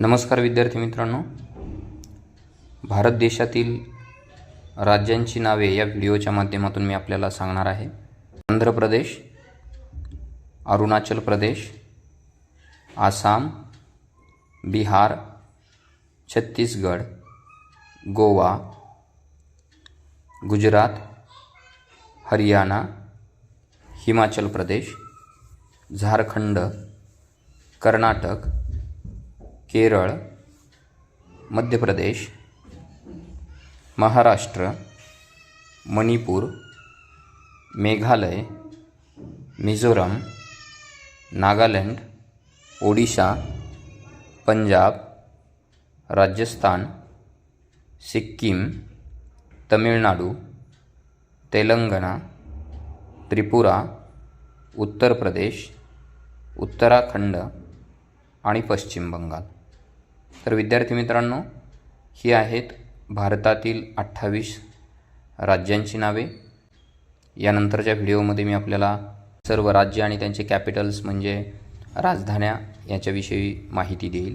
नमस्कार विद्यार्थी मित्रांनो. भारत देशातील राज्यांची नावे या व्हिडिओच्या माध्यमातून मी आपल्याला सांगणार आहे. आंध्र प्रदेश अरुणाचल प्रदेश आसाम बिहार छत्तीसगड गोवा गुजरात हरियाणा हिमाचल प्रदेश झारखंड कर्नाटक केरळ मध्य प्रदेश महाराष्ट्र मणिपूर मेघालय मिझोरम नागालँड ओडिशा पंजाब राजस्थान सिक्कीम तमिळनाडू तेलंगणा त्रिपुरा उत्तर प्रदेश उत्तराखंड आणि पश्चिम बंगाल. तर विद्यार्थी मित्रांनो ही आहेत भारतातील अठ्ठावीस राज्यांची नावे. यानंतरच्या व्हिडिओमध्ये मी आपल्याला सर्व राज्य आणि त्यांचे कॅपिटल्स म्हणजे राजधान्या याच्याविषयी माहिती देईल.